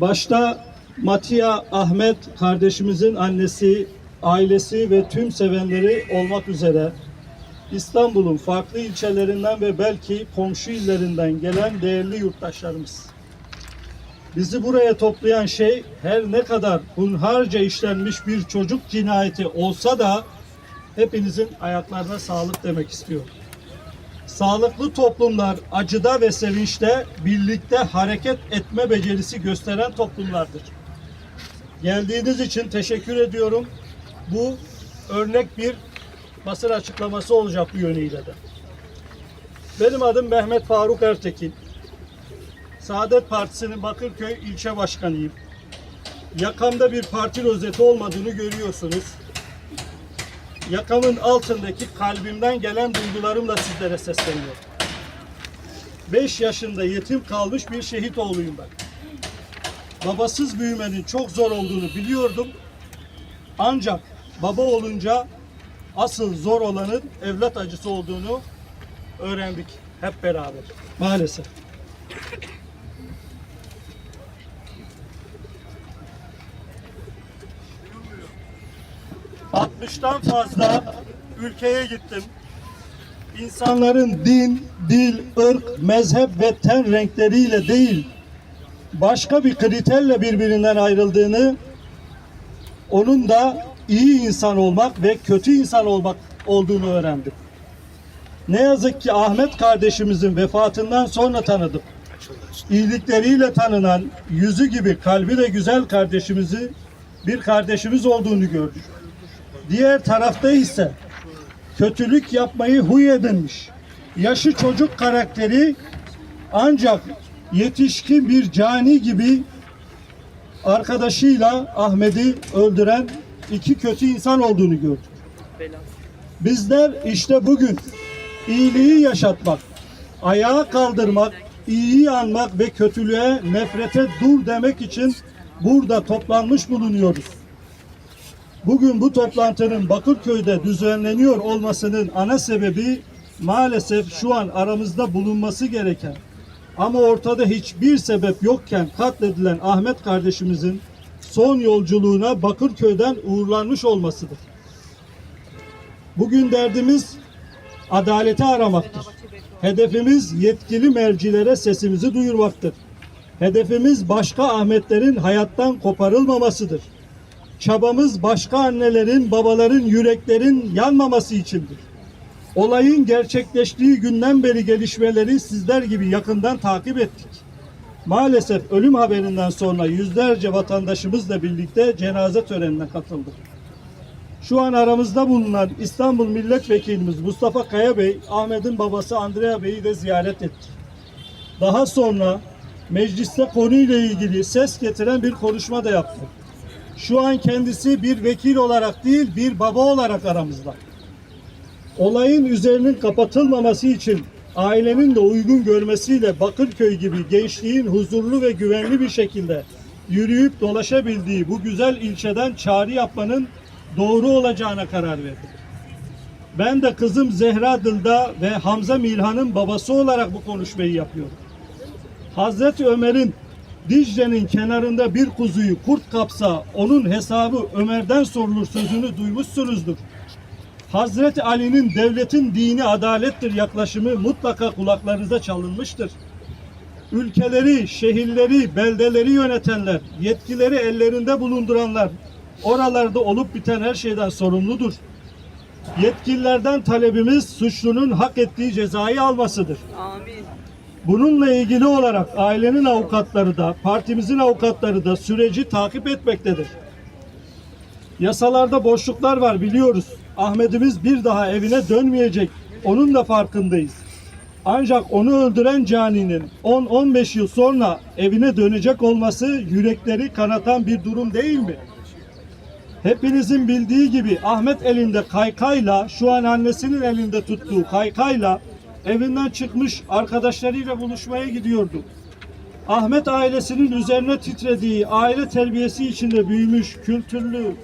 Başta Matia Ahmet kardeşimizin annesi, ailesi ve tüm sevenleri olmak üzere İstanbul'un farklı ilçelerinden ve belki komşu illerinden gelen değerli yurttaşlarımız. Bizi buraya toplayan şey her ne kadar hunharca işlenmiş bir çocuk cinayeti olsa da hepinizin ayaklarına sağlık demek istiyorum. Sağlıklı toplumlar acıda ve sevinçte birlikte hareket etme becerisi gösteren toplumlardır. Geldiğiniz için teşekkür ediyorum. Bu örnek bir basın açıklaması olacak bu yönüyle de. Benim adım Mehmet Faruk Ertekin. Saadet Partisi'nin Bakırköy ilçe başkanıyım. Yakamda bir parti rozeti olmadığını görüyorsunuz. Yakamın altındaki kalbimden gelen duygularımla sizlere sesleniyorum. 5 yaşında yetim kalmış bir şehit oğluyum ben. Babasız büyümenin çok zor olduğunu biliyordum. Ancak baba olunca asıl zor olanın evlat acısı olduğunu öğrendik hep beraber. Maalesef. ...60'tan fazla ülkeye gittim. İnsanların din, dil, ırk, mezhep ve ten renkleriyle değil... ...başka bir kriterle birbirinden ayrıldığını... ...onun da iyi insan olmak ve kötü insan olmak olduğunu öğrendim. Ne yazık ki Ahmet kardeşimizin vefatından sonra tanıdım. İyilikleriyle tanınan, yüzü gibi kalbi de güzel kardeşimizi bir kardeşimiz olduğunu gördük. Diğer tarafta ise kötülük yapmayı huy edinmiş. Yaşı çocuk karakteri ancak yetişkin bir cani gibi arkadaşıyla Ahmet'i öldüren iki kötü insan olduğunu gördük. Bizler işte bugün iyiliği yaşatmak, ayağa kaldırmak, iyiyi anmak ve kötülüğe, nefrete dur demek için burada toplanmış bulunuyoruz. Bugün bu toplantının Bakırköy'de düzenleniyor olmasının ana sebebi maalesef şu an aramızda bulunması gereken ama ortada hiçbir sebep yokken katledilen Ahmet kardeşimizin son yolculuğuna Bakırköy'den uğurlanmış olmasıdır. Bugün derdimiz adaleti aramaktır. Hedefimiz yetkili mercilere sesimizi duyurmaktır. Hedefimiz başka Ahmetlerin hayattan koparılmamasıdır. Çabamız başka annelerin, babaların, yüreklerin yanmaması içindir. Olayın gerçekleştiği günden beri gelişmeleri sizler gibi yakından takip ettik. Maalesef ölüm haberinden sonra yüzlerce vatandaşımızla birlikte cenaze törenine katıldık. Şu an aramızda bulunan İstanbul Milletvekilimiz Mustafa Kaya Bey, Ahmet'in babası Andrea Bey'i de ziyaret etti. Daha sonra mecliste konuyla ilgili ses getiren bir konuşma da yaptı. Şu an kendisi bir vekil olarak değil, bir baba olarak aramızda. Olayın üzerinin kapatılmaması için ailenin de uygun görmesiyle Bakırköy gibi gençliğin huzurlu ve güvenli bir şekilde yürüyüp dolaşabildiği bu güzel ilçeden çağrı yapmanın doğru olacağına karar verdik. Ben de kızım Zehra Dılda ve Hamza Milhan'ın babası olarak bu konuşmayı yapıyorum. Hazreti Ömer'in Dicle'nin kenarında bir kuzuyu kurt kapsa onun hesabı Ömer'den sorulur sözünü duymuşsunuzdur. Hazreti Ali'nin devletin dini adalettir yaklaşımı mutlaka kulaklarınıza çalınmıştır. Ülkeleri, şehirleri, beldeleri yönetenler, yetkileri ellerinde bulunduranlar oralarda olup biten her şeyden sorumludur. Yetkililerden talebimiz suçlunun hak ettiği cezayı almasıdır. Amin. Bununla ilgili olarak ailenin avukatları da, partimizin avukatları da süreci takip etmektedir. Yasalarda boşluklar var biliyoruz. Ahmet'imiz bir daha evine dönmeyecek. Onun da farkındayız. Ancak onu öldüren caninin 10-15 yıl sonra evine dönecek olması yürekleri kanatan bir durum değil mi? Hepinizin bildiği gibi Ahmet elinde kaykayla, şu an annesinin elinde tuttuğu kaykayla evinden çıkmış arkadaşlarıyla buluşmaya gidiyordu. Ahmet ailesinin üzerine titrediği, aile terbiyesi içinde büyümüş, kültürlü,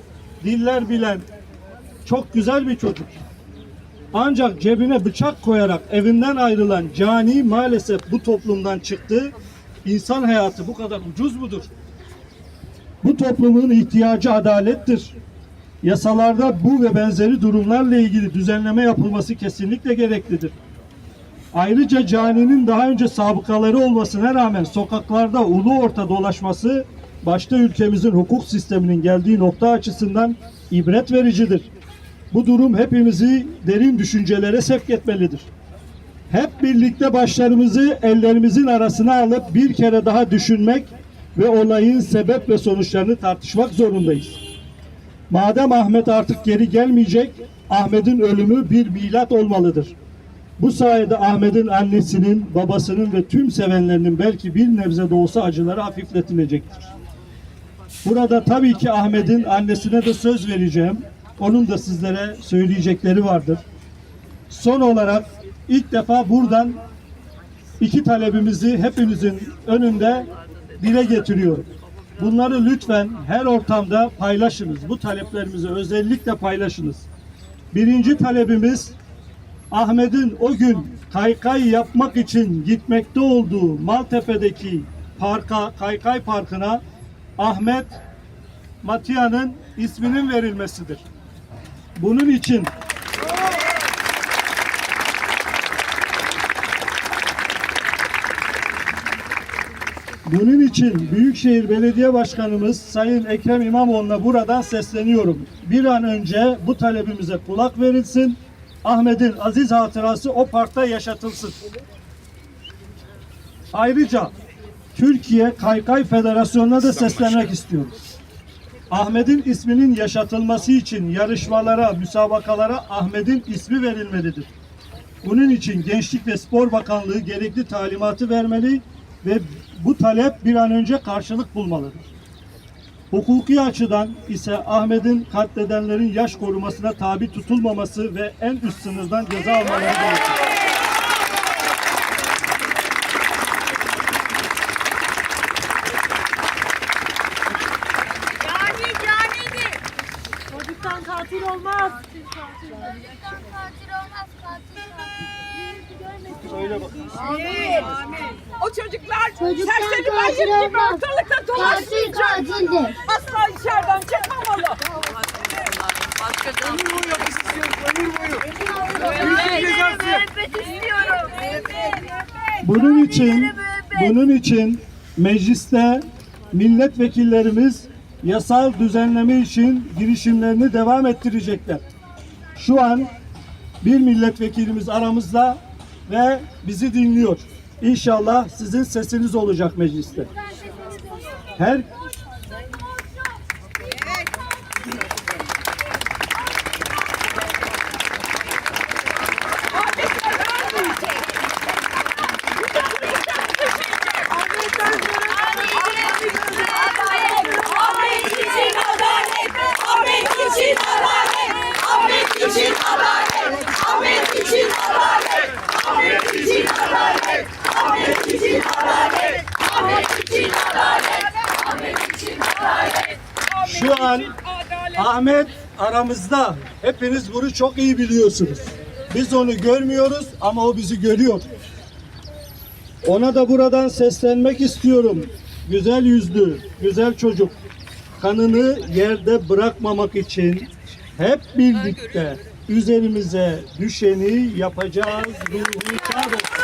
diller bilen, çok güzel bir çocuk. Ancak cebine bıçak koyarak evinden ayrılan cani maalesef bu toplumdan çıktı. İnsan hayatı bu kadar ucuz mudur? Bu toplumun ihtiyacı adalettir. Yasalarda bu ve benzeri durumlarla ilgili düzenleme yapılması kesinlikle gereklidir. Ayrıca caninin daha önce sabıkaları olmasına rağmen sokaklarda ulu orta dolaşması başta ülkemizin hukuk sisteminin geldiği nokta açısından ibret vericidir. Bu durum hepimizi derin düşüncelere sevk etmelidir. Hep birlikte başlarımızı ellerimizin arasına alıp bir kere daha düşünmek ve olayın sebep ve sonuçlarını tartışmak zorundayız. Madem Ahmet artık geri gelmeyecek, Ahmet'in ölümü bir milat olmalıdır. Bu sayede Ahmet'in annesinin, babasının ve tüm sevenlerinin belki bir nebze de olsa acıları hafifletilecektir. Burada tabii ki Ahmet'in annesine de söz vereceğim. Onun da sizlere söyleyecekleri vardır. Son olarak ilk defa buradan iki talebimizi hepinizin önünde dile getiriyorum. Bunları lütfen her ortamda paylaşınız. Bu taleplerimizi özellikle paylaşınız. Birinci talebimiz Ahmet'in o gün kaykay yapmak için gitmekte olduğu Maltepe'deki parka, kaykay parkına Ahmet Matia'nın isminin verilmesidir. Bunun için Bunun için Büyükşehir Belediye Başkanımız Sayın Ekrem İmamoğlu'na buradan sesleniyorum. Bir an önce bu talebimize kulak verilsin. Ahmet'in aziz hatırası o parkta yaşatılsın. Ayrıca Türkiye Kaykay Federasyonu'na da seslenmek istiyorum. Ahmet'in isminin yaşatılması için yarışmalara, müsabakalara Ahmet'in ismi verilmelidir. Bunun için Gençlik ve Spor Bakanlığı gerekli talimatı vermeli ve bu talep bir an önce karşılık bulmalıdır. Hukuki açıdan ise Ahmet'in katledenlerin yaş korumasına tabi tutulmaması ve en üst sınırdan ceza almaları gerekir. Çocuktan katil olmaz. Çocuktan katil olmaz katil Söyle bakalım. Amin. O çocuklar Çocuktan serseri katil bayır gibi ortalıkta Katil dolaşmayacak. katildir. Asla içeriden çıkmamalı. Müebbet istiyorum. Bunun için bunun için mecliste milletvekillerimiz yasal düzenleme için girişimlerini devam ettirecekler. Şu an bir milletvekilimiz aramızda ve bizi dinliyor. İnşallah sizin sesiniz olacak mecliste. Her Şu an Ahmet aramızda. Hepiniz bunu çok iyi biliyorsunuz. Biz onu görmüyoruz ama o bizi görüyor. Ona da buradan seslenmek istiyorum. Güzel yüzlü, güzel çocuk. Kanını yerde bırakmamak için hep birlikte üzerimize düşeni yapacağız. Ruhu.